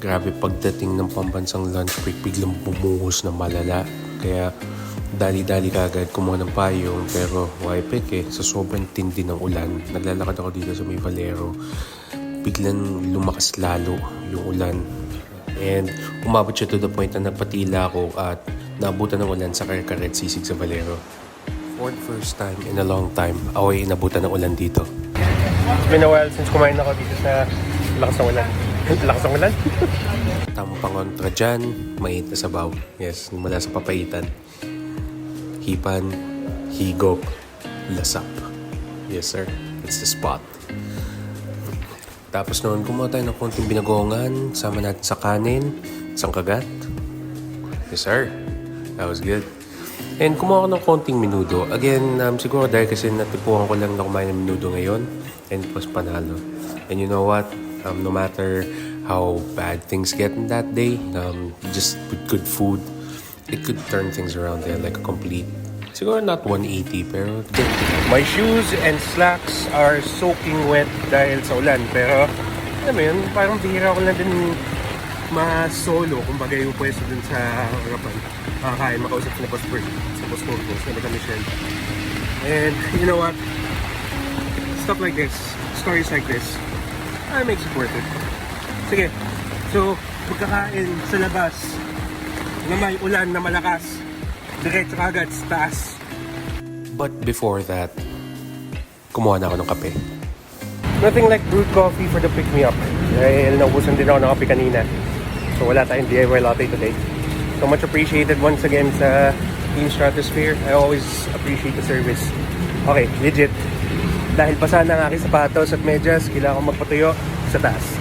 Grabe pagdating ng pambansang lunch break, biglang bumuhos na malala. Kaya dali-dali kagad kumuha ng payong pero pick eh sa sobrang tindi ng ulan naglalakad ako dito sa may Valero biglang lumakas lalo yung ulan and umabot siya to the point na napatila ako at naabutan ng ulan sa Karkaret sisig sa Valero for the first time in a long time ako ay inabutan ng ulan dito It's been a while since kumain ako dito sa lakas ng ulan. Lakas ng ulan? tamang pangontra dyan. Mainit na sabaw. Yes mula sa papaitan. Hipan higop lasap. Yes sir. It's the spot. Tapos noon kumuha tayo ng konting binagongan. Sama natin sa kanin. Isang kagat. Yes sir. That was good and kumuha ako ng konting minudo again um, siguro dahil kasi natipuhan ko lang na kumain ng minudo ngayon and it was panalo and you know what um, no matter how bad things get in that day um, just with good food it could turn things around there like a complete siguro not 180 pero. My shoes and slacks are soaking wet dahil sa ulan. Pero, alam mo yun, parang bihira ko lang din ma-solo. Kumbaga yung pwesto dun sa harapan. Makakain, makausap sa Boss Bird. Sa Boss Corpus, na nila Michelle. And, you know what? Stuff like this, stories like this, I make it worth it. Sige. So, pagkakain sa labas na may ulan na malakas, diretso kagad sa taas. but before that kumuha na ako ng kape Nothing like brewed coffee for the pick-me-up. Dahil naubusan din ako ng kape kanina. So wala tayong DIY latte today. So much appreciated once again sa Team Stratosphere. I always appreciate the service. Okay, legit. Dahil basa na ang aking sapatos at medyas, kailangan ko magpatuyo sa taas.